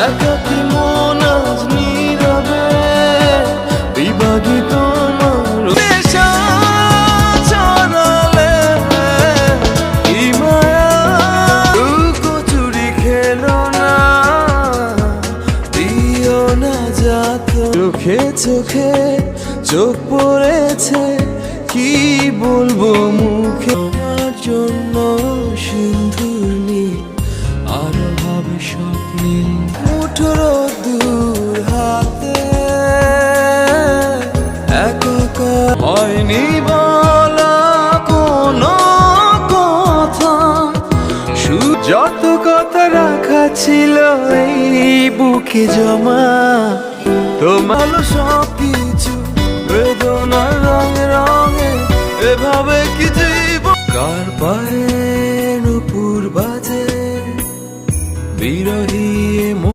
একাকি মন আজ নীরবে বিভাগী তোমার নেশা ছড়ালে কি মায়া? লুকোচুরি খেলো না, দিও না যাত চোখে চোখে চোখ পড়েছে, কি বলব মুখে? জন্য হবে স্বপ্নীল মুঠোর দূর হাতে হয়নি বলা কোনো কথা। যত কথা রাখা ছিল এই বুকে জমা। তোমার সব কিছু বেদনার রঙে রঙে, এভাবে কি জীব কার পায়ে বিরহী